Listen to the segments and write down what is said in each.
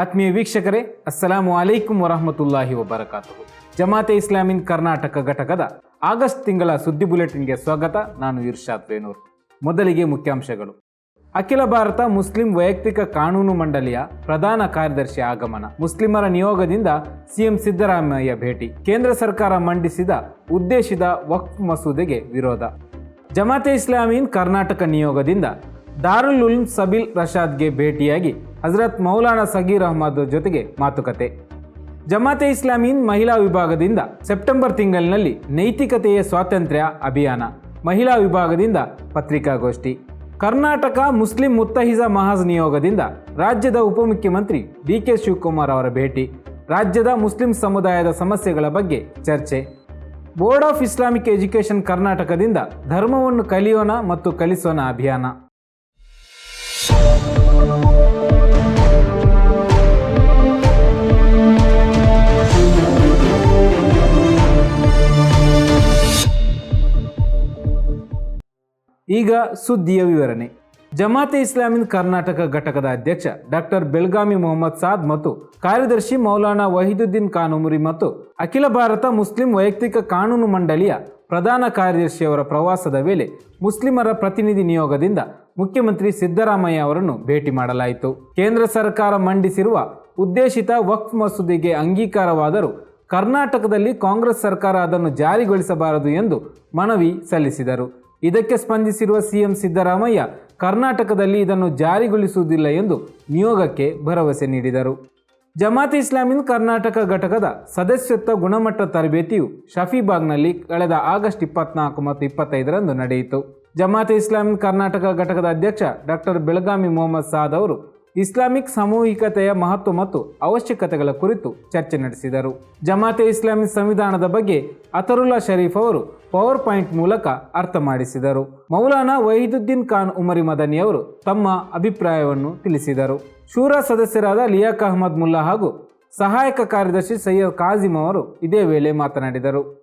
ಆತ್ಮೀಯ ವೀಕ್ಷಕರೇ, ಅಸ್ಸಲಾಮು ಅಲೈಕುಂ ವರಹಮತುಲ್ಲಾಹಿ ವಬರಕಾತು ಜಮಾತೆ ಇಸ್ಲಾಮಿನ್ ಕರ್ನಾಟಕ ಘಟಕದ ಆಗಸ್ಟ್ ತಿಂಗಳ ಸುದ್ದಿ ಬುಲೆಟಿನ್ಗೆ ಸ್ವಾಗತ, ನಾನು ಇರ್ಷಾದ್ ರೇನೂರ್. ಮೊದಲಿಗೆ ಮುಖ್ಯಾಂಶಗಳು. ಅಖಿಲ ಭಾರತ ಮುಸ್ಲಿಂ ವೈಯಕ್ತಿಕ ಕಾನೂನು ಮಂಡಳಿಯ ಪ್ರಧಾನ ಕಾರ್ಯದರ್ಶಿ ಆಗಮನ. ಮುಸ್ಲಿಮರ ನಿಯೋಗದಿಂದ ಸಿಎಂ ಸಿದ್ದರಾಮಯ್ಯ ಭೇಟಿ. ಕೇಂದ್ರ ಸರ್ಕಾರ ಮಂಡಿಸಿದ ಉದ್ದೇಶಿತ ವಕ್ಫ್ ಮಸೂದೆಗೆ ವಿರೋಧ. ಜಮಾತೆ ಇಸ್ಲಾಮಿನ್ ಕರ್ನಾಟಕ ನಿಯೋಗದಿಂದ ದಾರುಲ್ ಉಲ್ಮ್ ಸಬಿಲ್ ರಶಾದ್ಗೆ ಭೇಟಿಯಾಗಿ ಹಜರತ್ ಮೌಲಾನಾ ಸಗೀರ್ ಅಹಮದ್ ಜೊತೆಗೆ ಮಾತುಕತೆ. ಜಮಾತೆ ಇಸ್ಲಾಮೀನ್ ಮಹಿಳಾ ವಿಭಾಗದಿಂದ ಸೆಪ್ಟೆಂಬರ್ ತಿಂಗಳಿನಲ್ಲಿ ನೈತಿಕತೆಯ ಸ್ವಾತಂತ್ರ್ಯ ಅಭಿಯಾನ, ಮಹಿಳಾ ವಿಭಾಗದಿಂದ ಪತ್ರಿಕಾಗೋಷ್ಠಿ, ಕರ್ನಾಟಕ ಮುಸ್ಲಿಂ ಮುತ್ತಹಿಜಾ ಮಹಾಜ್ ನಿಯೋಗದಿಂದ ರಾಜ್ಯದ ಉಪಮುಖ್ಯಮಂತ್ರಿ ಡಿ ಕೆ ಶಿವಕುಮಾರ್ ಅವರ ಭೇಟಿ, ರಾಜ್ಯದ ಮುಸ್ಲಿಂ ಸಮುದಾಯದ ಸಮಸ್ಯೆಗಳ ಬಗ್ಗೆ ಚರ್ಚೆ. ಬೋರ್ಡ್ ಆಫ್ ಇಸ್ಲಾಮಿಕ್ ಎಜುಕೇಷನ್ ಕರ್ನಾಟಕದಿಂದ ಧರ್ಮವನ್ನು ಕಲಿಯೋಣ ಮತ್ತು ಕಲಿಸೋಣ ಅಭಿಯಾನ. ಈಗ ಸುದ್ದಿಯ ವಿವರಣೆ. ಜಮಾತೆ ಇಸ್ಲಾಮಿನ್ ಕರ್ನಾಟಕ ಘಟಕದ ಅಧ್ಯಕ್ಷ ಡಾಕ್ಟರ್ ಬೆಲ್ಗಾಮಿ ಮೊಹಮ್ಮದ್ ಸಾದ್ ಮತ್ತು ಕಾರ್ಯದರ್ಶಿ ಮೌಲಾನಾ ವಹೀದುದ್ದೀನ್ ಖಾನುಮುರಿ ಮತ್ತು ಅಖಿಲ ಭಾರತ ಮುಸ್ಲಿಂ ವೈಯಕ್ತಿಕ ಕಾನೂನು ಮಂಡಳಿಯ ಪ್ರಧಾನ ಕಾರ್ಯದರ್ಶಿಯವರ ಪ್ರವಾಸದ ವೇಳೆ ಮುಸ್ಲಿಮರ ಪ್ರತಿನಿಧಿ ನಿಯೋಗದಿಂದ ಮುಖ್ಯಮಂತ್ರಿ ಸಿದ್ದರಾಮಯ್ಯ ಅವರನ್ನು ಭೇಟಿ ಮಾಡಲಾಯಿತು. ಕೇಂದ್ರ ಸರ್ಕಾರ ಮಂಡಿಸಿರುವ ಉದ್ದೇಶಿತ ವಕ್ಫ್ ಮಸೂದೆಗೆ ಅಂಗೀಕಾರವಾದರೂ ಕರ್ನಾಟಕದಲ್ಲಿ ಕಾಂಗ್ರೆಸ್ ಸರ್ಕಾರ ಅದನ್ನು ಜಾರಿಗೊಳಿಸಬಾರದು ಎಂದು ಮನವಿ ಸಲ್ಲಿಸಿದರು. ಇದಕ್ಕೆ ಸ್ಪಂದಿಸಿರುವ ಸಿಎಂ ಸಿದ್ದರಾಮಯ್ಯ ಕರ್ನಾಟಕದಲ್ಲಿ ಇದನ್ನು ಜಾರಿಗೊಳಿಸುವುದಿಲ್ಲ ಎಂದು ನಿಯೋಗಕ್ಕೆ ಭರವಸೆ ನೀಡಿದರು. ಜಮಾತ್ ಇಸ್ಲಾಮಿನ್ ಕರ್ನಾಟಕ ಘಟಕದ ಸದಸ್ಯತ್ವ ಗುಣಮಟ್ಟ ತರಬೇತಿಯು ಶಫೀಬಾಗ್ನಲ್ಲಿ ಕಳೆದ ಆಗಸ್ಟ್ ಇಪ್ಪತ್ನಾಲ್ಕು ಮತ್ತು ಇಪ್ಪತ್ತೈದರಂದು ನಡೆಯಿತು. ಜಮಾತ್ ಇಸ್ಲಾಮಿನ್ ಕರ್ನಾಟಕ ಘಟಕದ ಅಧ್ಯಕ್ಷ ಡಾಕ್ಟರ್ ಬೆಳಗಾಮಿ ಮೊಹಮ್ಮದ್ ಸಾದ್ ಅವರು ಇಸ್ಲಾಮಿಕ್ ಸಾಮೂಹಿಕತೆಯ ಮಹತ್ವ ಮತ್ತು ಅವಶ್ಯಕತೆಗಳ ಕುರಿತು ಚರ್ಚೆ ನಡೆಸಿದರು. ಜಮಾತೆ ಇಸ್ಲಾಮಿ ಸಂವಿಧಾನದ ಬಗ್ಗೆ ಅತರುಲ್ಲಾ ಶರೀಫ್ ಅವರು ಪವರ್ ಪಾಯಿಂಟ್ ಮೂಲಕ ಅರ್ಥ ಮಾಡಿಸಿದರು. ಮೌಲಾನಾ ವಹೀದುದ್ದೀನ್ ಖಾನ್ ಉಮರಿ ಮದನಿ ಅವರು ತಮ್ಮ ಅಭಿಪ್ರಾಯವನ್ನು ತಿಳಿಸಿದರು. ಶೂರಾ ಸದಸ್ಯರಾದ ಲಿಯಾಕ್ ಅಹಮದ್ ಮುಲ್ಲಾ ಹಾಗೂ ಸಹಾಯಕ ಕಾರ್ಯದರ್ಶಿ ಸೈಯದ್ ಕಾಜಿಮ್ ಅವರು ಇದೇ ವೇಳೆ ಮಾತನಾಡಿದರು.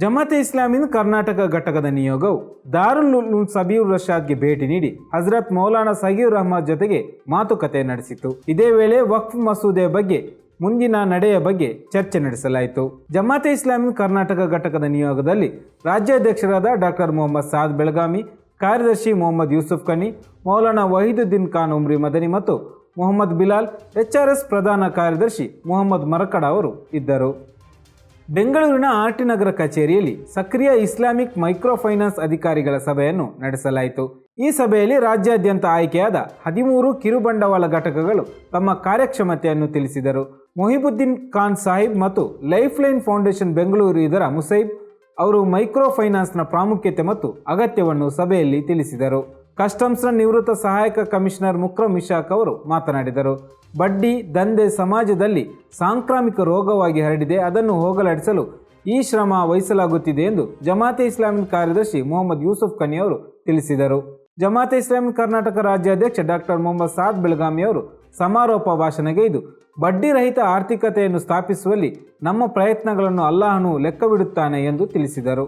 ಜಮಾತೆ ಇಸ್ಲಾಮಿನ್ ಕರ್ನಾಟಕ ಘಟಕದ ನಿಯೋಗವು ದಾರುಲ್ ಸಬೀರ್ ರಶಾದ್ಗೆ ಭೇಟಿ ನೀಡಿ ಹಜರತ್ ಮೌಲಾನಾ ಸಗೀರ್ ಅಹಮದ್ ಜೊತೆಗೆ ಮಾತುಕತೆ ನಡೆಸಿತು. ಇದೇ ವೇಳೆ ವಕ್ಫ್ ಮಸೂದೆಯ ಬಗ್ಗೆ, ಮುಂದಿನ ನಡೆಯ ಬಗ್ಗೆ ಚರ್ಚೆ ನಡೆಸಲಾಯಿತು. ಜಮಾತೆ ಇಸ್ಲಾಮಿನ್ ಕರ್ನಾಟಕ ಘಟಕದ ನಿಯೋಗದಲ್ಲಿ ರಾಜ್ಯಾಧ್ಯಕ್ಷರಾದ ಡಾಕ್ಟರ್ ಮೊಹಮ್ಮದ್ ಸಾದ್ ಬೆಳಗಾಮಿ, ಕಾರ್ಯದರ್ಶಿ ಮೊಹಮ್ಮದ್ ಯೂಸುಫ್ ಖನಿ ಮೌಲಾನಾ ವಹೀದುದ್ದೀನ್ ಖಾನ್ ಉಮ್ರಿ ಮದನಿ ಮತ್ತು ಮೊಹಮ್ಮದ್ ಬಿಲಾಲ್ ಎಚ್ಆರ್ಎಸ್ ಪ್ರಧಾನ ಕಾರ್ಯದರ್ಶಿ ಮೊಹಮ್ಮದ್ ಮರಕಡ ಅವರು ಇದ್ದರು. ಬೆಂಗಳೂರಿನ ಆರ್ಟಿ ನಗರ ಕಚೇರಿಯಲ್ಲಿ ಸಕ್ರಿಯ ಇಸ್ಲಾಮಿಕ್ ಮೈಕ್ರೋ ಫೈನಾನ್ಸ್ ಅಧಿಕಾರಿಗಳ ಸಭೆಯನ್ನು ನಡೆಸಲಾಯಿತು. ಈ ಸಭೆಯಲ್ಲಿ ರಾಜ್ಯಾದ್ಯಂತ ಆಯ್ಕೆಯಾದ ಹದಿಮೂರು ಕಿರುಬಂಡವಾಳ ಘಟಕಗಳು ತಮ್ಮ ಕಾರ್ಯಕ್ಷಮತೆಯನ್ನು ತಿಳಿಸಿದರು. ಮೊಹಿಬುದ್ದೀನ್ ಖಾನ್ ಸಾಹಿಬ್ ಮತ್ತು ಲೈಫ್ ಲೈನ್ ಫೌಂಡೇಶನ್ ಬೆಂಗಳೂರು ಇದರ ಮುಸೈಬ್ ಅವರು ಮೈಕ್ರೋ ಫೈನಾನ್ಸ್ನ ಪ್ರಾಮುಖ್ಯತೆ ಮತ್ತು ಅಗತ್ಯವನ್ನು ಸಭೆಯಲ್ಲಿ ತಿಳಿಸಿದರು. ಕಸ್ಟಮ್ಸ್ನ ನಿವೃತ್ತ ಸಹಾಯಕ ಕಮಿಷನರ್ ಮುಕ್ರಮ್ ಇಶಾಕ್ ಅವರು ಮಾತನಾಡಿದರು. ಬಡ್ಡಿ ದಂಧೆ ಸಮಾಜದಲ್ಲಿ ಸಾಂಕ್ರಾಮಿಕ ರೋಗವಾಗಿ ಹರಡಿದೆ. ಅದನ್ನು ಹೋಗಲಾಡಿಸಲು ಈ ಶ್ರಮ ವಹಿಸಲಾಗುತ್ತಿದೆ ಎಂದು ಜಮಾತೆ ಇಸ್ಲಾಮಿಕ್ ಕಾರ್ಯದರ್ಶಿ ಮೊಹಮ್ಮದ್ ಯೂಸುಫ್ ಖನಿ ಅವರು ತಿಳಿಸಿದರು. ಜಮಾತೆ ಇಸ್ಲಾಮಿಕ್ ಕರ್ನಾಟಕ ರಾಜ್ಯಾಧ್ಯಕ್ಷ ಡಾಕ್ಟರ್ ಮೊಹಮ್ಮದ್ ಸಾದ್ ಬೆಳಗಾಮಿ ಅವರು ಸಮಾರೋಪ ಭಾಷಣಗೈದು ಬಡ್ಡಿರಹಿತ ಆರ್ಥಿಕತೆಯನ್ನು ಸ್ಥಾಪಿಸುವಲ್ಲಿ ನಮ್ಮ ಪ್ರಯತ್ನಗಳನ್ನು ಅಲ್ಲಾಹನು ಲೆಕ್ಕವಿಡುತ್ತಾನೆ ಎಂದು ತಿಳಿಸಿದರು.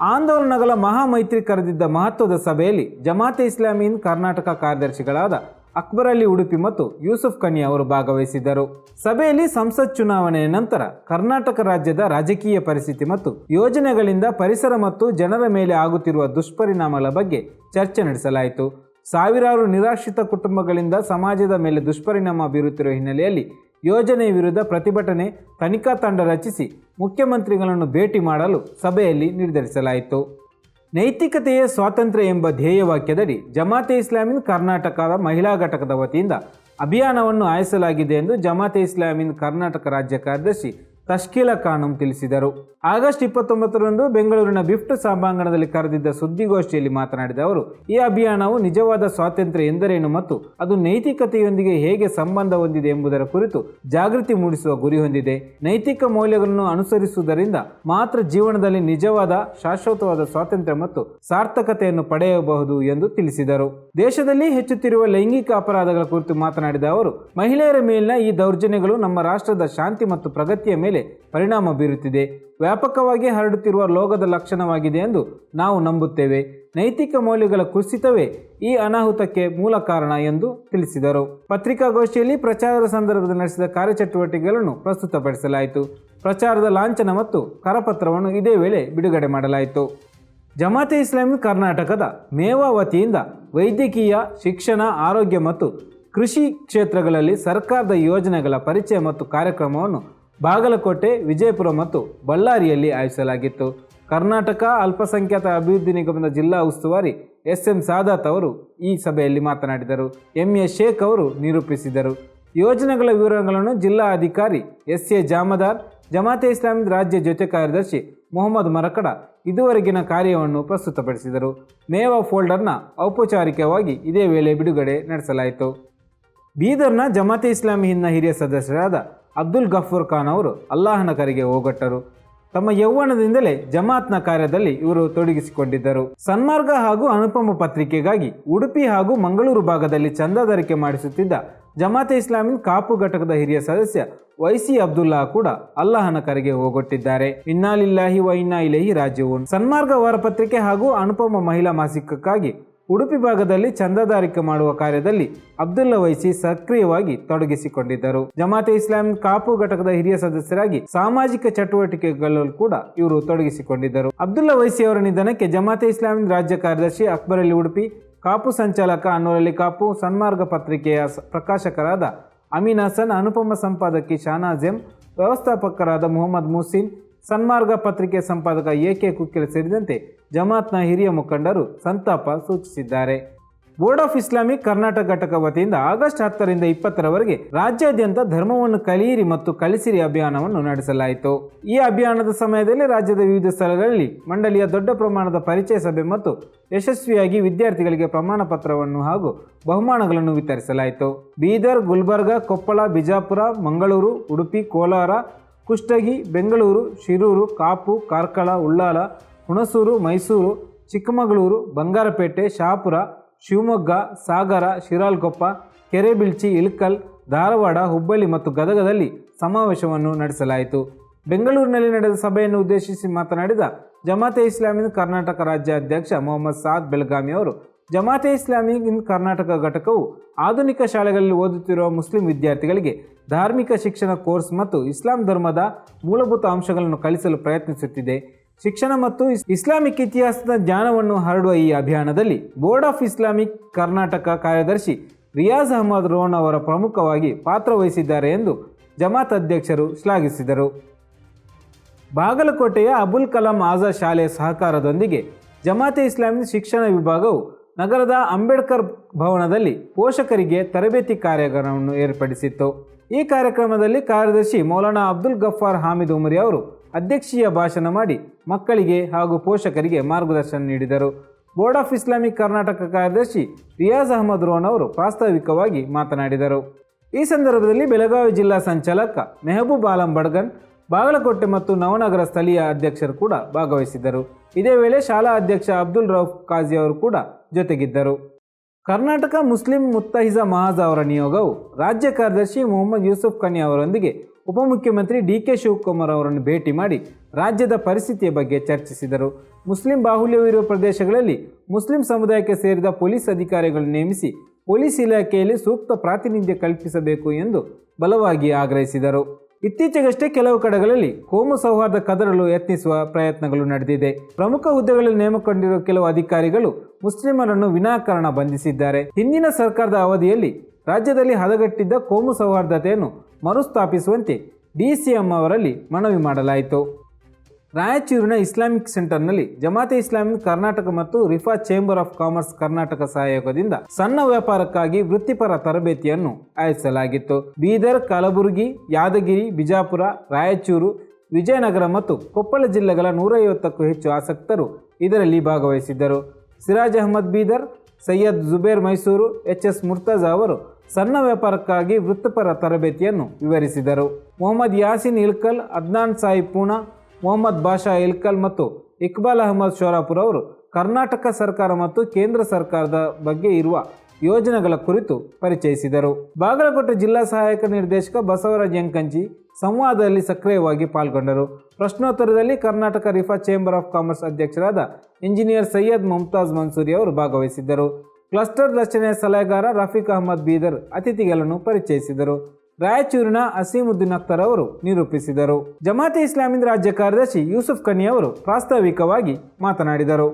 ಆಂದೋಲನಗಳ ಮಹಾಮೈತ್ರಿ ಕರೆದಿದ್ದ ಮಹತ್ವದ ಸಭೆಯಲ್ಲಿ ಜಮಾತೆ ಇಸ್ಲಾಮೀನ್ ಕರ್ನಾಟಕ ಕಾರ್ಯದರ್ಶಿಗಳಾದ ಅಕ್ಬರ್ ಅಲಿ ಉಡುಪಿ ಮತ್ತು ಯೂಸುಫ್ ಕನಿ ಅವರು ಭಾಗವಹಿಸಿದ್ದರು. ಸಭೆಯಲ್ಲಿ ಸಂಸತ್ ಚುನಾವಣೆಯ ನಂತರ ಕರ್ನಾಟಕ ರಾಜ್ಯದ ರಾಜಕೀಯ ಪರಿಸ್ಥಿತಿ ಮತ್ತು ಯೋಜನೆಗಳಿಂದ ಪರಿಸರ ಮತ್ತು ಜನರ ಮೇಲೆ ಆಗುತ್ತಿರುವ ದುಷ್ಪರಿಣಾಮಗಳ ಬಗ್ಗೆ ಚರ್ಚೆ ನಡೆಸಲಾಯಿತು. ಸಾವಿರಾರು ನಿರಾಶ್ರಿತ ಕುಟುಂಬಗಳಿಂದ ಸಮಾಜದ ಮೇಲೆ ದುಷ್ಪರಿಣಾಮ ಬೀರುತ್ತಿರುವ ಹಿನ್ನೆಲೆಯಲ್ಲಿ ಯೋಜನೆ ವಿರುದ್ಧ ಪ್ರತಿಭಟನೆ, ತನಿಖಾ ತಂಡ ರಚಿಸಿ ಮುಖ್ಯಮಂತ್ರಿಗಳನ್ನು ಭೇಟಿ ಮಾಡಲು ಸಭೆಯಲ್ಲಿ ನಿರ್ಧರಿಸಲಾಯಿತು. ನೈತಿಕತೆಯ ಸ್ವಾತಂತ್ರ್ಯ ಎಂಬ ಧ್ಯೇಯವಾಕ್ಯದಡಿ ಜಮಾತೆ ಇಸ್ಲಾಮಿನ್ ಕರ್ನಾಟಕದ ಮಹಿಳಾ ಘಟಕದ ವತಿಯಿಂದ ಅಭಿಯಾನವನ್ನು ಆಯಿಸಲಾಗಿದೆ ಎಂದು ಜಮಾತೆ ಇಸ್ಲಾಮಿನ್ ಕರ್ನಾಟಕ ರಾಜ್ಯ ಕಾರ್ಯದರ್ಶಿ ತಶ್ಕೀಲಾ ಖಾನಂ ತಿಳಿಸಿದರು. ಆಗಸ್ಟ್ ಇಪ್ಪತ್ತೊಂಬತ್ತರಂದು ಬೆಂಗಳೂರಿನ ಬಿಫ್ಟ್ ಸಭಾಂಗಣದಲ್ಲಿ ಕರೆದಿದ್ದ ಸುದ್ದಿಗೋಷ್ಠಿಯಲ್ಲಿ ಮಾತನಾಡಿದ ಅವರು, ಈ ಅಭಿಯಾನವು ನಿಜವಾದ ಸ್ವಾತಂತ್ರ್ಯ ಎಂದರೇನು ಮತ್ತು ಅದು ನೈತಿಕತೆಯೊಂದಿಗೆ ಹೇಗೆ ಸಂಬಂಧ ಹೊಂದಿದೆ ಎಂಬುದರ ಕುರಿತು ಜಾಗೃತಿ ಮೂಡಿಸುವ ಗುರಿ ಹೊಂದಿದೆ. ನೈತಿಕ ಮೌಲ್ಯಗಳನ್ನು ಅನುಸರಿಸುವುದರಿಂದ ಮಾತ್ರ ಜೀವನದಲ್ಲಿ ನಿಜವಾದ, ಶಾಶ್ವತವಾದ ಸ್ವಾತಂತ್ರ್ಯ ಮತ್ತು ಸಾರ್ಥಕತೆಯನ್ನು ಪಡೆಯಬಹುದು ಎಂದು ತಿಳಿಸಿದರು. ದೇಶದಲ್ಲಿ ಹೆಚ್ಚುತ್ತಿರುವ ಲೈಂಗಿಕ ಅಪರಾಧಗಳ ಕುರಿತು ಮಾತನಾಡಿದ ಅವರು, ಮಹಿಳೆಯರ ಮೇಲಿನ ಈ ದೌರ್ಜನ್ಯಗಳು ನಮ್ಮ ರಾಷ್ಟ್ರದ ಶಾಂತಿ ಮತ್ತು ಪ್ರಗತಿಯ ಮೇಲೆ ಮೇಲೆ ಪರಿಣಾಮ ಬೀರುತ್ತಿದೆ. ವ್ಯಾಪಕವಾಗಿ ಹರಡುತ್ತಿರುವ ಲೋಗದ ಲಕ್ಷಣವಾಗಿದೆ ಎಂದು ನಾವು ನಂಬುತ್ತೇವೆ. ನೈತಿಕ ಮೌಲ್ಯಗಳ ಕುಸಿತವೇ ಈ ಅನಾಹುತಕ್ಕೆ ಮೂಲ ಕಾರಣ ಎಂದು ತಿಳಿಸಿದರು. ಪತ್ರಿಕಾಗೋಷ್ಠಿಯಲ್ಲಿ ಪ್ರಚಾರದ ಸಂದರ್ಭದಲ್ಲಿ ನಡೆಸಿದ ಕಾರ್ಯಚಟುವಟಿಕೆಗಳನ್ನು ಪ್ರಸ್ತುತಪಡಿಸಲಾಯಿತು. ಪ್ರಚಾರದ ಲಾಂಛನ ಮತ್ತು ಕರಪತ್ರವನ್ನು ಇದೇ ವೇಳೆ ಬಿಡುಗಡೆ ಮಾಡಲಾಯಿತು. ಜಮಾತೆ ಇಸ್ಲಾಮಿ ಕರ್ನಾಟಕದ ಮೇವಾ ವತಿಯಿಂದ ವೈದ್ಯಕೀಯ, ಶಿಕ್ಷಣ, ಆರೋಗ್ಯ ಮತ್ತು ಕೃಷಿ ಕ್ಷೇತ್ರಗಳಲ್ಲಿ ಸರ್ಕಾರದ ಯೋಜನೆಗಳ ಪರಿಚಯ ಮತ್ತು ಕಾರ್ಯಕ್ರಮವನ್ನು ಬಾಗಲಕೋಟೆ, ವಿಜಯಪುರ ಮತ್ತು ಬಳ್ಳಾರಿಯಲ್ಲಿ ಆಯೋಜಿಸಲಾಗಿತ್ತು. ಕರ್ನಾಟಕ ಅಲ್ಪಸಂಖ್ಯಾತ ಅಭಿವೃದ್ಧಿ ನಿಗಮದ ಜಿಲ್ಲಾ ಉಸ್ತುವಾರಿ ಎಸ್ ಎಂ ಸಾದಾತ್ ಅವರು ಈ ಸಭೆಯಲ್ಲಿ ಮಾತನಾಡಿದರು. ಎಂ. ಎ. ಶೇಖ್ ಅವರು ನಿರೂಪಿಸಿದರು. ಯೋಜನೆಗಳ ವಿವರಗಳನ್ನು ಜಿಲ್ಲಾ ಅಧಿಕಾರಿ ಎಸ್. ಎ. ಜಾಮದಾರ್, ಜಮಾತೆ ಇಸ್ಲಾಮಿ ರಾಜ್ಯ ಜೊತೆ ಕಾರ್ಯದರ್ಶಿ ಮೊಹಮ್ಮದ್ ಮರಕಡ ಇದುವರೆಗಿನ ಕಾರ್ಯವನ್ನು ಪ್ರಸ್ತುತಪಡಿಸಿದರು. ಮೇವಾ ಫೋಲ್ಡರ್ನ ಔಪಚಾರಿಕವಾಗಿ ಇದೇ ವೇಳೆ ಬಿಡುಗಡೆ ನಡೆಸಲಾಯಿತು. ಬೀದರ್ನ ಜಮಾತೆ ಇಸ್ಲಾಮಿ ಹಿಂದ ಹಿರಿಯ ಸದಸ್ಯರಾದ ಅಬ್ದುಲ್ ಗಫೂರ್ ಖಾನ್ ಅವರು ಅಲ್ಲಾಹನ ಕರೆಗೆ ಹೋಗಟ್ಟರು. ತಮ್ಮ ಯೌವನದಿಂದಲೇ ಜಮಾತ್ನ ಕಾರ್ಯದಲ್ಲಿ ಇವರು ತೊಡಗಿಸಿಕೊಂಡಿದ್ದರು. ಸನ್ಮಾರ್ಗ ಹಾಗೂ ಅನುಪಮ ಪತ್ರಿಕೆಗಾಗಿ ಉಡುಪಿ ಹಾಗೂ ಮಂಗಳೂರು ಭಾಗದಲ್ಲಿ ಚಂದಾದಾರಿಕೆ ಮಾಡಿಸುತ್ತಿದ್ದ ಜಮಾತೆ ಇಸ್ಲಾಮಿನ್ ಕಾಪು ಘಟಕದ ಹಿರಿಯ ಸದಸ್ಯ ವೈಸಿ ಅಬ್ದುಲ್ಲಾ ಕೂಡ ಅಲ್ಲಾಹನ ಕರೆಗೆ ಹೋಗೊಟ್ಟಿದ್ದಾರೆ. ಇನ್ನಾಲಿಲ್ಲಾಹಿ ವೈನಾ ಇಲೇಹಿ ರಾಜ್ಯವು ಸನ್ಮಾರ್ಗ ವಾರಪತ್ರಿಕೆ ಹಾಗೂ ಅನುಪಮ ಮಹಿಳಾ ಮಾಸಿಕಕ್ಕಾಗಿ ಉಡುಪಿ ಭಾಗದಲ್ಲಿ ಚಂದಾದಾರಿಕೆ ಮಾಡುವ ಕಾರ್ಯದಲ್ಲಿ ಅಬ್ದುಲ್ಲಾ ವೈಸಿ ಸಕ್ರಿಯವಾಗಿ ತೊಡಗಿಸಿಕೊಂಡಿದ್ದರು. ಜಮಾತೆ ಇಸ್ಲಾಂ ಕಾಪು ಘಟಕದ ಹಿರಿಯ ಸದಸ್ಯರಾಗಿ ಸಾಮಾಜಿಕ ಚಟುವಟಿಕೆಗಳಲ್ಲೂ ಕೂಡ ಇವರು ತೊಡಗಿಸಿಕೊಂಡಿದ್ದರು. ಅಬ್ದುಲ್ಲಾ ವೈಸಿ ಅವರ ನಿಧನಕ್ಕೆ ಜಮಾತೆ ಇಸ್ಲಾಂ ರಾಜ್ಯ ಕಾರ್ಯದರ್ಶಿ ಅಕ್ಬರ್ ಅಲಿ ಉಡುಪಿ, ಕಾಪು ಸಂಚಾಲಕ ಅನ್ವರ್ ಕಾಪು, ಸನ್ಮಾರ್ಗ ಪತ್ರಿಕೆಯ ಪ್ರಕಾಶಕರಾದ ಅಮೀನ್ ಹಸನ್, ಅನುಪಮ ಸಂಪಾದಕಿ ಶಾನಾಜ್ ವ್ಯವಸ್ಥಾಪಕರಾದ ಮೊಹಮ್ಮದ್ ಮುಸಿನ್ ಸನ್ಮಾರ್ಗ ಪತ್ರಿಕೆ ಸಂಪಾದಕ ಎ ಕೆ ಕುಕ್ಕಿಲ್ ಸೇರಿದಂತೆ ಜಮಾತ್ನ ಹಿರಿಯ ಮುಖಂಡರು ಸಂತಾಪ ಸೂಚಿಸಿದ್ದಾರೆ. ಬೋರ್ಡ್ ಆಫ್ ಇಸ್ಲಾಮಿಕ್ ಕರ್ನಾಟಕ ಘಟಕ ವತಿಯಿಂದ ಆಗಸ್ಟ್ ಹತ್ತರಿಂದ ಇಪ್ಪತ್ತರವರೆಗೆ ರಾಜ್ಯಾದ್ಯಂತ ಧರ್ಮವನ್ನು ಕಲಿಯಿರಿ ಮತ್ತು ಕಲಿಸಿರಿ ಅಭಿಯಾನವನ್ನು ನಡೆಸಲಾಯಿತು. ಈ ಅಭಿಯಾನದ ಸಮಯದಲ್ಲಿ ರಾಜ್ಯದ ವಿವಿಧ ಸ್ಥಳಗಳಲ್ಲಿ ಮಂಡಳಿಯ ದೊಡ್ಡ ಪ್ರಮಾಣದ ಪರಿಚಯ ಸಭೆ ಮತ್ತು ಯಶಸ್ವಿಯಾಗಿ ವಿದ್ಯಾರ್ಥಿಗಳಿಗೆ ಪ್ರಮಾಣ ಪತ್ರವನ್ನು ಹಾಗೂ ಬಹುಮಾನಗಳನ್ನು ವಿತರಿಸಲಾಯಿತು. ಬೀದರ್, ಗುಲ್ಬರ್ಗ, ಕೊಪ್ಪಳ, ಬಿಜಾಪುರ, ಮಂಗಳೂರು, ಉಡುಪಿ, ಕೋಲಾರ ಕುಷ್ಟಗಿ, ಬೆಂಗಳೂರು, ಶಿರೂರು, ಕಾಪು, ಕಾರ್ಕಳ, ಉಳ್ಳಾಲ, ಹುಣಸೂರು, ಮೈಸೂರು, ಚಿಕ್ಕಮಗಳೂರು, ಬಂಗಾರಪೇಟೆ, ಶಾಪುರ, ಶಿವಮೊಗ್ಗ, ಸಾಗರ ಶಿರಾಲ್ಕೊಪ್ಪ ಕೆರೆಬಿಳ್ಚಿ ಇಳಕಲ್, ಧಾರವಾಡ, ಹುಬ್ಬಳ್ಳಿ ಮತ್ತು ಗದಗದಲ್ಲಿ ಸಮಾವೇಶವನ್ನು ನಡೆಸಲಾಯಿತು. ಬೆಂಗಳೂರಿನಲ್ಲಿ ನಡೆದ ಸಭೆಯನ್ನು ಉದ್ದೇಶಿಸಿ ಮಾತನಾಡಿದ ಜಮಾತೆ ಇಸ್ಲಾಮಿನ ಕರ್ನಾಟಕ ರಾಜ್ಯ ಅಧ್ಯಕ್ಷ ಮೊಹಮ್ಮದ್ ಸಾದ್ ಬೆಳಗಾಮಿ ಅವರು ಜಮಾತೆ ಇಸ್ಲಾಮಿ ಇನ್ ಕರ್ನಾಟಕ ಘಟಕವು ಆಧುನಿಕ ಶಾಲೆಗಳಲ್ಲಿ ಓದುತ್ತಿರುವ ಮುಸ್ಲಿಂ ವಿದ್ಯಾರ್ಥಿಗಳಿಗೆ ಧಾರ್ಮಿಕ ಶಿಕ್ಷಣ ಕೋರ್ಸ್ ಮತ್ತು ಇಸ್ಲಾಂ ಧರ್ಮದ ಮೂಲಭೂತ ಅಂಶಗಳನ್ನು ಕಲಿಸಲು ಪ್ರಯತ್ನಿಸುತ್ತಿದೆ. ಶಿಕ್ಷಣ ಮತ್ತು ಇಸ್- ಇಸ್ಲಾಮಿಕ್ ಇತಿಹಾಸದ ಜ್ಞಾನವನ್ನು ಹರಡುವ ಈ ಅಭಿಯಾನದಲ್ಲಿ ಬೋರ್ಡ್ ಆಫ್ ಇಸ್ಲಾಮಿಕ್ ಕರ್ನಾಟಕ ಕಾರ್ಯದರ್ಶಿ ರಿಯಾಜ್ ಅಹಮದ್ ರೋನ್ ಅವರ ಪ್ರಮುಖವಾಗಿ ಪಾತ್ರ ವಹಿಸಿದ್ದಾರೆ ಎಂದು ಜಮಾತ್ ಅಧ್ಯಕ್ಷರು ಶ್ಲಾಘಿಸಿದರು. ಬಾಗಲಕೋಟೆಯ ಅಬುಲ್ ಕಲಾಂ ಆಜಾದ್ ಶಾಲೆಯ ಸಹಕಾರದೊಂದಿಗೆ ಜಮಾತೆ ಇಸ್ಲಾಮಿ ಶಿಕ್ಷಣ ವಿಭಾಗವು ನಗರದ ಅಂಬೇಡ್ಕರ್ ಭವನದಲ್ಲಿ ಪೋಷಕರಿಗೆ ತರಬೇತಿ ಕಾರ್ಯಕ್ರಮವನ್ನು ಏರ್ಪಡಿಸಿತ್ತು. ಈ ಕಾರ್ಯಕ್ರಮದಲ್ಲಿ ಕಾರ್ಯದರ್ಶಿ ಮೌಲಾನಾ ಅಬ್ದುಲ್ ಗಫಾರ್ ಹಾಮಿದ್ ಉಮರಿ ಅವರು ಅಧ್ಯಕ್ಷೀಯ ಭಾಷಣ ಮಾಡಿ ಮಕ್ಕಳಿಗೆ ಹಾಗೂ ಪೋಷಕರಿಗೆ ಮಾರ್ಗದರ್ಶನ ನೀಡಿದರು. ಬೋರ್ಡ್ ಆಫ್ ಇಸ್ಲಾಮಿಕ್ ಕರ್ನಾಟಕ ಕಾರ್ಯದರ್ಶಿ ರಿಯಾಜ್ ಅಹಮದ್ ರೋನ್ ಅವರು ಪ್ರಾಸ್ತಾವಿಕವಾಗಿ ಮಾತನಾಡಿದರು. ಈ ಸಂದರ್ಭದಲ್ಲಿ ಬೆಳಗಾವಿ ಜಿಲ್ಲಾ ಸಂಚಾಲಕ ಮೆಹಬೂಬ್ ಆಲಂ ಬಡ್ಗನ್ ಬಾಗಲಕೋಟೆ ಮತ್ತು ನವನಗರ ಸ್ಥಳೀಯ ಅಧ್ಯಕ್ಷರು ಕೂಡ ಭಾಗವಹಿಸಿದ್ದರು. ಇದೇ ವೇಳೆ ಶಾಲಾ ಅಧ್ಯಕ್ಷ ಅಬ್ದುಲ್ ರೌಫ್ ಖಾಜಿ ಅವರು ಕೂಡ ಜೊತೆಗಿದ್ದರು. ಕರ್ನಾಟಕ ಮುಸ್ಲಿಂ ಮುತ್ತಹಿಜ ಮಹಾಜ್ ಅವರ ನಿಯೋಗವು ರಾಜ್ಯ ಕಾರ್ಯದರ್ಶಿ ಮೊಹಮ್ಮದ್ ಯೂಸುಫ್ ಖನಿ ಅವರೊಂದಿಗೆ ಉಪಮುಖ್ಯಮಂತ್ರಿ ಡಿ ಕೆ ಶಿವಕುಮಾರ್ ಅವರನ್ನು ಭೇಟಿ ಮಾಡಿ ರಾಜ್ಯದ ಪರಿಸ್ಥಿತಿಯ ಬಗ್ಗೆ ಚರ್ಚಿಸಿದರು. ಮುಸ್ಲಿಂ ಬಾಹುಲ್ಯವಿರುವ ಪ್ರದೇಶಗಳಲ್ಲಿ ಮುಸ್ಲಿಂ ಸಮುದಾಯಕ್ಕೆ ಸೇರಿದ ಪೊಲೀಸ್ ಅಧಿಕಾರಿಗಳನ್ನು ನೇಮಿಸಿ ಪೊಲೀಸ್ ಇಲಾಖೆಯಲ್ಲಿ ಸೂಕ್ತ ಪ್ರಾತಿನಿಧ್ಯ ಕಲ್ಪಿಸಬೇಕು ಎಂದು ಬಲವಾಗಿ ಆಗ್ರಹಿಸಿದರು. ಇತ್ತೀಚೆಗಷ್ಟೇ ಕೆಲವು ಕಡೆಗಳಲ್ಲಿ ಕೋಮು ಸೌಹಾರ್ದ ಕದರಲು ಯತ್ನಿಸುವ ಪ್ರಯತ್ನಗಳು ನಡೆದಿದೆ. ಪ್ರಮುಖ ಹುದ್ದೆಗಳಲ್ಲಿ ನೇಮಕೊಂಡಿರುವ ಕೆಲವು ಅಧಿಕಾರಿಗಳು ಮುಸ್ಲಿಮರನ್ನು ವಿನಾಕಾರಣ ಬಂಧಿಸಿದ್ದಾರೆ. ಹಿಂದಿನ ಸರ್ಕಾರದ ಅವಧಿಯಲ್ಲಿ ರಾಜ್ಯದಲ್ಲಿ ಹದಗಟ್ಟಿದ್ದ ಕೋಮು ಸೌಹಾರ್ದತೆಯನ್ನು ಮರುಸ್ಥಾಪಿಸುವಂತೆ ಡಿಸಿಎಂ ಅವರಲ್ಲಿ ಮನವಿ ಮಾಡಲಾಯಿತು. ರಾಯಚೂರಿನ ಇಸ್ಲಾಮಿಕ್ ಸೆಂಟರ್ನಲ್ಲಿ ಜಮಾತೆ ಇಸ್ಲಾಮಿಕ್ ಕರ್ನಾಟಕ ಮತ್ತು Rifa chamber of commerce Karnataka ಸಹಯೋಗದಿಂದ ಸಣ್ಣ ವ್ಯಾಪಾರಕ್ಕಾಗಿ ವೃತ್ತಿಪರ ತರಬೇತಿಯನ್ನು ಆಯೋಜಿಸಲಾಗಿತ್ತು. ಬೀದರ್, ಕಲಬುರಗಿ, ಯಾದಗಿರಿ, ಬಿಜಾಪುರ, ರಾಯಚೂರು, ವಿಜಯನಗರ ಮತ್ತು ಕೊಪ್ಪಳ ಜಿಲ್ಲೆಗಳ ನೂರೈವತ್ತಕ್ಕೂ ಹೆಚ್ಚು ಆಸಕ್ತರು ಇದರಲ್ಲಿ ಭಾಗವಹಿಸಿದ್ದರು. ಸಿರಾಜ್ ಅಹಮದ್ ಬೀದರ್, ಸೈಯದ್ ಜುಬೇರ್ ಮೈಸೂರು, ಎಚ್ ಎಸ್ ಮುರ್ತಾಜಾ ಅವರು ಸಣ್ಣ ವ್ಯಾಪಾರಕ್ಕಾಗಿ ವೃತ್ತಿಪರ ತರಬೇತಿಯನ್ನು ವಿವರಿಸಿದರು. ಮೊಹಮ್ಮದ್ ಯಾಸಿನ್ ಇಲ್ಕಲ್ ಅದ್ನಾನ್ ಸಾಯಿ ಪೂಣಾ ಮೊಹಮ್ಮದ್ ಬಾಷಾ ಇಲ್ಕಲ್ ಮತ್ತು ಇಕ್ಬಾಲ್ ಅಹಮದ್ ಶೋರಾಪುರ್ ಅವರು ಕರ್ನಾಟಕ ಸರ್ಕಾರ ಮತ್ತು ಕೇಂದ್ರ ಸರ್ಕಾರದ ಬಗ್ಗೆ ಇರುವ ಯೋಜನೆಗಳ ಕುರಿತು ಪರಿಚಯಿಸಿದರು. ಬಾಗಲಕೋಟೆ ಜಿಲ್ಲಾ ಸಹಾಯಕ ನಿರ್ದೇಶಕ ಬಸವರಾಜ್ ಯಂಕಂಚಿ ಸಂವಾದದಲ್ಲಿ ಸಕ್ರಿಯವಾಗಿ ಪಾಲ್ಗೊಂಡರು. ಪ್ರಶ್ನೋತ್ತರದಲ್ಲಿ Karnataka Rifa chamber of commerce ಅಧ್ಯಕ್ಷರಾದ ಇಂಜಿನಿಯರ್ ಸೈಯದ್ ಮುಮ್ತಾಜ್ ಮನ್ಸೂರಿ ಅವರು ಭಾಗವಹಿಸಿದ್ದರು. ಕ್ಲಸ್ಟರ್ ರಚನೆಯ ಸಲಹೆಗಾರ ರಫೀಕ್ ಅಹಮದ್ ಬೀದರ್ ಅತಿಥಿಗಳನ್ನು ಪರಿಚಯಿಸಿದರು. ರಾಯಚೂರಿನ ಅಸೀಮುದ್ದೀನ್ ಅಖ್ತರ್ ಅವರು ನಿರೂಪಿಸಿದರು. ಜಮಾತೆ ಇಸ್ಲಾಮಿನ ರಾಜ್ಯ ಕಾರ್ಯದರ್ಶಿ ಯೂಸುಫ್ ಖನಿ ಅವರು ಪ್ರಾಸ್ತಾವಿಕವಾಗಿ ಮಾತನಾಡಿದರು.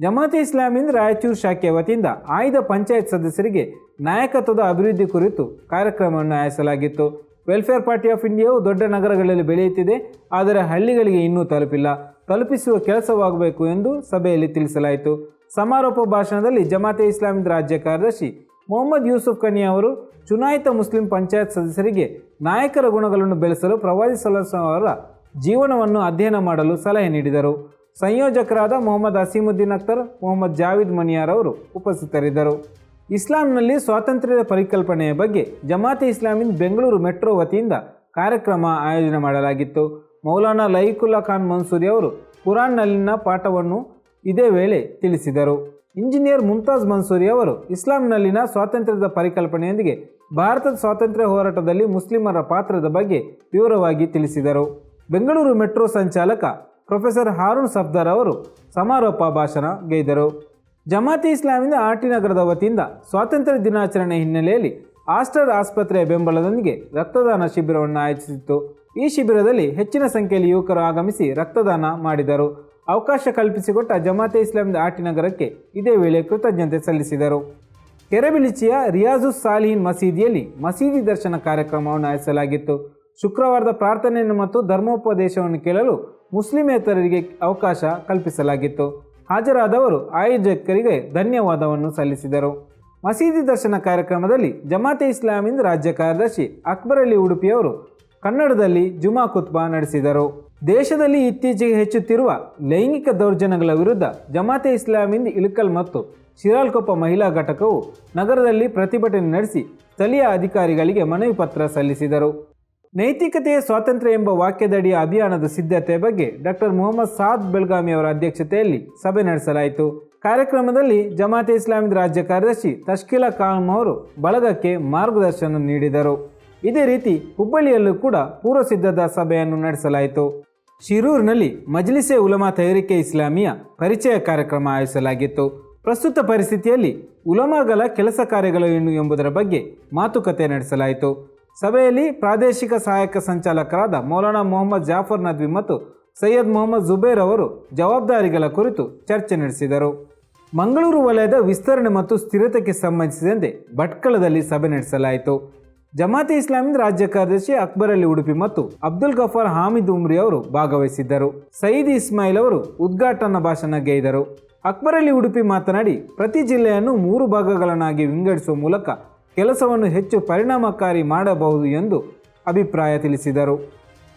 ಜಮಾತೆ ಇಸ್ಲಾಮಿನ್ ರಾಯಚೂರು ಶಾಖೆಯ ವತಿಯಿಂದ ಆಯ್ದ ಪಂಚಾಯತ್ ಸದಸ್ಯರಿಗೆ ನಾಯಕತ್ವದ ಅಭಿವೃದ್ಧಿ ಕುರಿತು ಕಾರ್ಯಕ್ರಮವನ್ನು ಆಯೋಜಿಸಲಾಗಿತ್ತು. ವೆಲ್ಫೇರ್ ಪಾರ್ಟಿ ಆಫ್ ಇಂಡಿಯಾವು ದೊಡ್ಡ ನಗರಗಳಲ್ಲಿ ಬೆಳೆಯುತ್ತಿದೆ. ಆದರೆ ಹಳ್ಳಿಗಳಿಗೆ ಇನ್ನೂ ತಲುಪಿಲ್ಲ. ತಲುಪಿಸುವ ಕೆಲಸವಾಗಬೇಕು ಎಂದು ಸಭೆಯಲ್ಲಿ ತಿಳಿಸಲಾಯಿತು. ಸಮಾರೋಪ ಭಾಷಣದಲ್ಲಿ ಜಮಾತೆ ಇಸ್ಲಾಮಿನ್ ರಾಜ್ಯ ಕಾರ್ಯದರ್ಶಿ ಮೊಹಮ್ಮದ್ ಯೂಸುಫ್ ಕನಿ ಅವರು ಚುನಾಯಿತ ಮುಸ್ಲಿಂ ಪಂಚಾಯತ್ ಸದಸ್ಯರಿಗೆ ನಾಯಕರ ಗುಣಗಳನ್ನು ಬೆಳೆಸಲು ಪ್ರವಾದಿ ಅವರ ಜೀವನವನ್ನು ಅಧ್ಯಯನ ಮಾಡಲು ಸಲಹೆ ನೀಡಿದರು. ಸಂಯೋಜಕರಾದ ಮೊಹಮ್ಮದ್ ಅಸೀಮುದ್ದೀನ್ ಅಖ್ತರ್, ಮೊಹಮ್ಮದ್ ಜಾವೀದ್ ಮನಿಯಾರ್ ಅವರು ಉಪಸ್ಥಿತರಿದ್ದರು. ಇಸ್ಲಾಂನಲ್ಲಿ ಸ್ವಾತಂತ್ರ್ಯದ ಪರಿಕಲ್ಪನೆಯ ಬಗ್ಗೆ ಜಮಾತೆ ಇಸ್ಲಾಮಿನ್ ಬೆಂಗಳೂರು ಮೆಟ್ರೋ ವತಿಯಿಂದ ಕಾರ್ಯಕ್ರಮ ಆಯೋಜನೆ ಮಾಡಲಾಗಿತ್ತು. ಮೌಲಾನಾ ಲೈಕುಲ್ಲಾ ಖಾನ್ ಮನ್ಸೂರಿ ಅವರು ಕುರಾನ್ನಲ್ಲಿನ ಪಾಠವನ್ನು ಇದೇ ವೇಳೆ ತಿಳಿಸಿದರು. ಇಂಜಿನಿಯರ್ ಮುಮ್ತಾಜ್ ಮನ್ಸೂರಿ ಅವರು ಇಸ್ಲಾಂನಲ್ಲಿನ ಸ್ವಾತಂತ್ರ್ಯದ ಪರಿಕಲ್ಪನೆಯೊಂದಿಗೆ ಭಾರತದ ಸ್ವಾತಂತ್ರ್ಯ ಹೋರಾಟದಲ್ಲಿ ಮುಸ್ಲಿಮರ ಪಾತ್ರದ ಬಗ್ಗೆ ವಿವರವಾಗಿ ತಿಳಿಸಿದರು. ಬೆಂಗಳೂರು ಮೆಟ್ರೋ ಸಂಚಾಲಕ ಪ್ರೊಫೆಸರ್ ಹಾರೂನ್ ಸಫ್ದರ್ ಅವರು ಸಮಾರೋಪ ಭಾಷಣ ಗೈದರು ಜಮಾತಿ ಇಸ್ಲಾಮಿನ ಆರ್ಟಿ ನಗರದ ವತಿಯಿಂದ ಸ್ವಾತಂತ್ರ್ಯ ದಿನಾಚರಣೆ ಹಿನ್ನೆಲೆಯಲ್ಲಿ ಆಸ್ಟರ್ ಆಸ್ಪತ್ರೆಯ ಬೆಂಬಲದೊಂದಿಗೆ ರಕ್ತದಾನ ಶಿಬಿರವನ್ನು ಆಯೋಜಿಸಿತ್ತು. ಈ ಶಿಬಿರದಲ್ಲಿ ಹೆಚ್ಚಿನ ಸಂಖ್ಯೆಯಲ್ಲಿ ಯುವಕರು ಆಗಮಿಸಿ ರಕ್ತದಾನ ಮಾಡಿದರು. ಅವಕಾಶ ಕಲ್ಪಿಸಿಕೊಟ್ಟ ಜಮಾತೆ ಇಸ್ಲಾಮಿನ ಆಟಿ ನಗರಕ್ಕೆ ಇದೇ ವೇಳೆ ಕೃತಜ್ಞತೆ ಸಲ್ಲಿಸಿದರು. ಕೆರೆಬಿಲಿಚಿಯ ರಿಯಾಜುಸ್ ಸಾಲಿಹಿನ್ ಮಸೀದಿಯಲ್ಲಿ ಮಸೀದಿ ದರ್ಶನ ಕಾರ್ಯಕ್ರಮವನ್ನು ಆಯೋಜಿಸಲಾಗಿತ್ತು. ಶುಕ್ರವಾರದ ಪ್ರಾರ್ಥನೆಯನ್ನು ಮತ್ತು ಧರ್ಮೋಪದೇಶವನ್ನು ಕೇಳಲು ಮುಸ್ಲಿಮೇತರರಿಗೆ ಅವಕಾಶ ಕಲ್ಪಿಸಲಾಗಿತ್ತು. ಹಾಜರಾದವರು ಆಯೋಜಕರಿಗೆ ಧನ್ಯವಾದವನ್ನು ಸಲ್ಲಿಸಿದರು. ಮಸೀದಿ ದರ್ಶನ ಕಾರ್ಯಕ್ರಮದಲ್ಲಿ ಜಮಾತೆ ಇಸ್ಲಾಮಿಂದ ರಾಜ್ಯ ಕಾರ್ಯದರ್ಶಿ ಅಕ್ಬರ್ ಅಲಿ ಉಡುಪಿಯವರು ಕನ್ನಡದಲ್ಲಿ ಜುಮಾ ಕುತ್ಬಾ ನಡೆಸಿದರು. ದೇಶದಲ್ಲಿ ಇತ್ತೀಚೆಗೆ ಹೆಚ್ಚುತ್ತಿರುವ ಲೈಂಗಿಕ ದೌರ್ಜನ್ಯಗಳ ವಿರುದ್ಧ ಜಮಾತೆ ಇಸ್ಲಾಮಿಂದ ಇಳಕಲ್ ಮತ್ತು ಶಿರಾಲ್ಕೊಪ್ಪ ಮಹಿಳಾ ಘಟಕವು ನಗರದಲ್ಲಿ ಪ್ರತಿಭಟನೆ ನಡೆಸಿ ಸ್ಥಳೀಯ ಅಧಿಕಾರಿಗಳಿಗೆ ಮನವಿ ಪತ್ರ ಸಲ್ಲಿಸಿದರು. ನೈತಿಕತೆಯ ಸ್ವಾತಂತ್ರ್ಯ ಎಂಬ ವಾಕ್ಯದಡಿಯ ಅಭಿಯಾನದ ಸಿದ್ಧತೆ ಬಗ್ಗೆ ಡಾಕ್ಟರ್ ಮೊಹಮ್ಮದ್ ಸಾದ್ ಬೆಳಗಾಮಿ ಅವರ ಅಧ್ಯಕ್ಷತೆಯಲ್ಲಿ ಸಭೆ ನಡೆಸಲಾಯಿತು. ಕಾರ್ಯಕ್ರಮದಲ್ಲಿ ಜಮಾತೆ ಇಸ್ಲಾಮಿದ ರಾಜ್ಯ ಕಾರ್ಯದರ್ಶಿ ತಶ್ಕಿಲಾ ಖಾನ್ ಅವರು ಬಳಗಕ್ಕೆ ಮಾರ್ಗದರ್ಶನ ನೀಡಿದರು. ಇದೇ ರೀತಿ ಹುಬ್ಬಳ್ಳಿಯಲ್ಲೂ ಕೂಡ ಪೂರ್ವ ಸಿದ್ಧತಾ ಸಭೆಯನ್ನು ನಡೆಸಲಾಯಿತು. ಶಿರೂರಿನಲ್ಲಿ ಮಜ್ಲಿಸೆ ಉಲಮಾ ತಯಾರಿಕೆ ಇಸ್ಲಾಮಿಯ ಪರಿಚಯ ಕಾರ್ಯಕ್ರಮ ಆಯೋಜಿಸಲಾಗಿತ್ತು. ಪ್ರಸ್ತುತ ಪರಿಸ್ಥಿತಿಯಲ್ಲಿ ಉಲಮಾಗಳ ಕೆಲಸ ಕಾರ್ಯಗಳು ಏನು ಎಂಬುದರ ಬಗ್ಗೆ ಮಾತುಕತೆ ನಡೆಸಲಾಯಿತು. ಸಭೆಯಲ್ಲಿ ಪ್ರಾದೇಶಿಕ ಸಹಾಯಕ ಸಂಚಾಲಕರಾದ ಮೌಲಾನಾ ಮೊಹಮ್ಮದ್ ಜಾಫರ್ ನದ್ವಿ ಮತ್ತು ಸೈಯದ್ ಮೊಹಮ್ಮದ್ ಜುಬೇರ್ ಅವರು ಜವಾಬ್ದಾರಿಗಳ ಕುರಿತು ಚರ್ಚೆ ನಡೆಸಿದರು. ಮಂಗಳೂರು ವಲಯದ ವಿಸ್ತರಣೆ ಮತ್ತು ಸ್ಥಿರತೆಗೆ ಸಂಬಂಧಿಸಿದಂತೆ ಭಟ್ಕಳದಲ್ಲಿ ಸಭೆ ನಡೆಸಲಾಯಿತು. ಜಮಾತೆ ಇಸ್ಲಾಮಿನ ರಾಜ್ಯ ಕಾರ್ಯದರ್ಶಿ ಅಕ್ಬರ್ ಅಲಿ ಉಡುಪಿ ಮತ್ತು ಅಬ್ದುಲ್ ಗಫಾರ್ ಹಾಮಿದ್ ಉಮ್ರಿ ಅವರು ಭಾಗವಹಿಸಿದ್ದರು. ಸಯೀದ್ ಇಸ್ಮಾಯಿಲ್ ಅವರು ಉದ್ಘಾಟನಾ ಭಾಷಣ ಗೈದರು. ಅಕ್ಬರ್ ಅಲಿ ಉಡುಪಿ ಮಾತನಾಡಿ, ಪ್ರತಿ ಜಿಲ್ಲೆಯನ್ನು ಮೂರು ಭಾಗಗಳನ್ನಾಗಿ ವಿಂಗಡಿಸುವ ಮೂಲಕ ಕೆಲಸವನ್ನು ಹೆಚ್ಚು ಪರಿಣಾಮಕಾರಿ ಮಾಡಬಹುದು ಎಂದು ಅಭಿಪ್ರಾಯ ತಿಳಿಸಿದರು.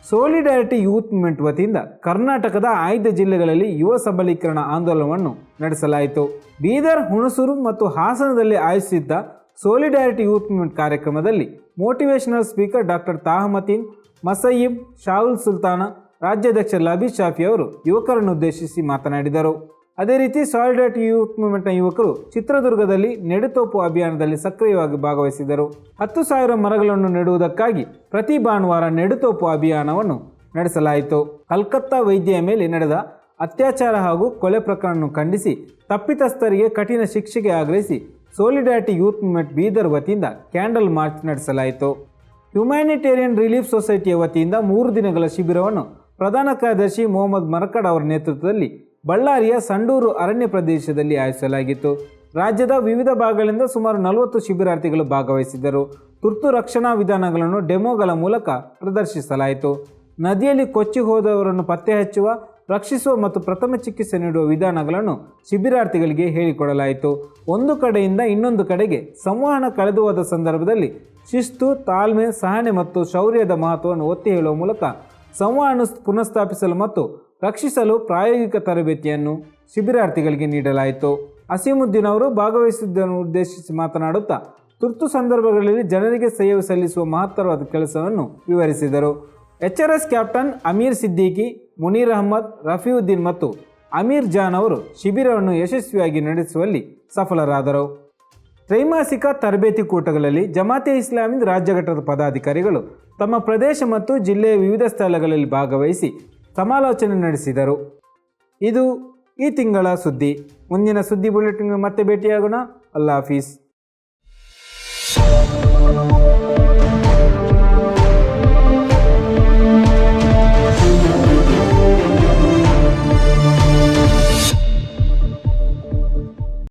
ಸೋಲಿಡಾರಿಟಿ ಯೂತ್ ಮೂವ್ಮೆಂಟ್ ವತಿಯಿಂದ ಕರ್ನಾಟಕದ ಆಯ್ದ ಜಿಲ್ಲೆಗಳಲ್ಲಿ ಯುವ ಸಬಲೀಕರಣ ಆಂದೋಲನವನ್ನು ನಡೆಸಲಾಯಿತು. ಬೀದರ್, ಹುಣಸೂರು ಮತ್ತು ಹಾಸನದಲ್ಲಿ ಆಯೋಜಿಸಿದ್ದ ಸೋಲಿಡಾರಿಟಿ ಯೂತ್ ಮೂವ್ಮೆಂಟ್ ಕಾರ್ಯಕ್ರಮದಲ್ಲಿ motivational speaker doctor Tahamateen Masayib Shahul Sultana ರಾಜ್ಯಾಧ್ಯಕ್ಷ ಲಬೀದ್ ಶಾಫಿ ಅವರು ಯುವಕರನ್ನು ಉದ್ದೇಶಿಸಿ ಮಾತನಾಡಿದರು. ಅದೇ ರೀತಿ ಸಾಲಿಡಾರಿಟಿ ಯೂತ್ ಮೂವ್ಮೆಂಟ್ನ ಯುವಕರು ಚಿತ್ರದುರ್ಗದಲ್ಲಿ ನೆಡುತೋಪು ಅಭಿಯಾನದಲ್ಲಿ ಸಕ್ರಿಯವಾಗಿ ಭಾಗವಹಿಸಿದರು. ಹತ್ತು ಸಾವಿರ ಮರಗಳನ್ನು ನೆಡುವುದಕ್ಕಾಗಿ ಪ್ರತಿ ಭಾನುವಾರ ನೆಡುತೋಪು ಅಭಿಯಾನವನ್ನು ನಡೆಸಲಾಯಿತು. ಕಲ್ಕತ್ತಾ ವೈದ್ಯೆಯ ಮೇಲೆ ನಡೆದ ಅತ್ಯಾಚಾರ ಹಾಗೂ ಕೊಲೆ ಪ್ರಕರಣವನ್ನು ಖಂಡಿಸಿ ತಪ್ಪಿತಸ್ಥರಿಗೆ ಕಠಿಣ ಶಿಕ್ಷೆಗೆ ಆಗ್ರಹಿಸಿ ಸೋಲಿಡಾರಿಟಿ ಯೂತ್ ಮೂವ್ಮೆಂಟ್ ಬೀದರ್ ವತಿಯಿಂದ ಕ್ಯಾಂಡಲ್ ಮಾರ್ಚ್ ನಡೆಸಲಾಯಿತು. ಹ್ಯುಮ್ಯಾನಿಟೇರಿಯನ್ ರಿಲೀಫ್ ಸೊಸೈಟಿಯ ವತಿಯಿಂದ ಮೂರು ದಿನಗಳ ಶಿಬಿರವನ್ನು ಪ್ರಧಾನ ಕಾರ್ಯದರ್ಶಿ ಮೊಹಮ್ಮದ್ ಮರಕಡ್ ಅವರ ನೇತೃತ್ವದಲ್ಲಿ ಬಳ್ಳಾರಿಯ ಸಂಡೂರು ಅರಣ್ಯ ಪ್ರದೇಶದಲ್ಲಿ ಆಯೋಜಿಸಲಾಗಿತ್ತು. ರಾಜ್ಯದ ವಿವಿಧ ಭಾಗಗಳಿಂದ ಸುಮಾರು ನಲವತ್ತು ಶಿಬಿರಾರ್ಥಿಗಳು ಭಾಗವಹಿಸಿದ್ದರು. ತುರ್ತು ರಕ್ಷಣಾ ವಿಧಾನಗಳನ್ನು ಡೆಮೋಗಳ ಮೂಲಕ ಪ್ರದರ್ಶಿಸಲಾಯಿತು. ನದಿಯಲ್ಲಿ ಕೊಚ್ಚಿ ಹೋದವರನ್ನು ಪತ್ತೆ ಹಚ್ಚುವ ರಕ್ಷಿಸುವ ಮತ್ತು ಪ್ರಥಮ ಚಿಕಿತ್ಸೆ ನೀಡುವ ವಿಧಾನಗಳನ್ನು ಶಿಬಿರಾರ್ಥಿಗಳಿಗೆ ಹೇಳಿಕೊಡಲಾಯಿತು. ಒಂದು ಕಡೆಯಿಂದ ಇನ್ನೊಂದು ಕಡೆಗೆ ಸಂವಹನ ಕಳೆದು ಹೋದ ಸಂದರ್ಭದಲ್ಲಿ ಶಿಸ್ತು, ತಾಳ್ಮೆ, ಸಹನೆ ಮತ್ತು ಶೌರ್ಯದ ಮಹತ್ವವನ್ನು ಒತ್ತಿ ಹೇಳುವ ಮೂಲಕ ಸಂವಹನ ಪುನಃಸ್ಥಾಪಿಸಲು ಮತ್ತು ರಕ್ಷಿಸಲು ಪ್ರಾಯೋಗಿಕ ತರಬೇತಿಯನ್ನು ಶಿಬಿರಾರ್ಥಿಗಳಿಗೆ ನೀಡಲಾಯಿತು. ಅಸೀಮುದ್ದೀನ್ ಅವರು ಭಾಗವಹಿಸಿದ್ದನ್ನು ಉದ್ದೇಶಿಸಿ ಮಾತನಾಡುತ್ತಾ, ತುರ್ತು ಸಂದರ್ಭಗಳಲ್ಲಿ ಜನರಿಗೆ ಸೇವೆ ಸಲ್ಲಿಸುವ ಮಹತ್ತರವಾದ ಕೆಲಸವನ್ನು ವಿವರಿಸಿದರು. H R S captain Ameer Siddiqui Muneer Ahmed, Rafiuddin ಮತ್ತು ಅಮೀರ್ ಜಾನ್ ಅವರು ಶಿಬಿರವನ್ನು ಯಶಸ್ವಿಯಾಗಿ ನಡೆಸುವಲ್ಲಿ ಸಫಲರಾದರು. ತ್ರೈಮಾಸಿಕ ತರಬೇತಿ ಕೂಟಗಳಲ್ಲಿ ಜಮಾತೆ ಇಸ್ಲಾಮಿನ್ ರಾಜ್ಯ ಘಟಕದ ಪದಾಧಿಕಾರಿಗಳು ತಮ್ಮ ಪ್ರದೇಶ ಮತ್ತು ಜಿಲ್ಲೆಯ ವಿವಿಧ ಸ್ಥಳಗಳಲ್ಲಿ ಭಾಗವಹಿಸಿ ಸಮಾಲೋಚನೆ ನಡೆಸಿದರು. ಇದು ಈ ತಿಂಗಳ ಸುದ್ದಿ. ಮುಂದಿನ ಸುದ್ದಿ ಬುಲೆಟಿನ್ ಮತ್ತೆ ಭೇಟಿಯಾಗೋಣ. ಅಲ್ಲಾ ಹಾಫೀಸ್.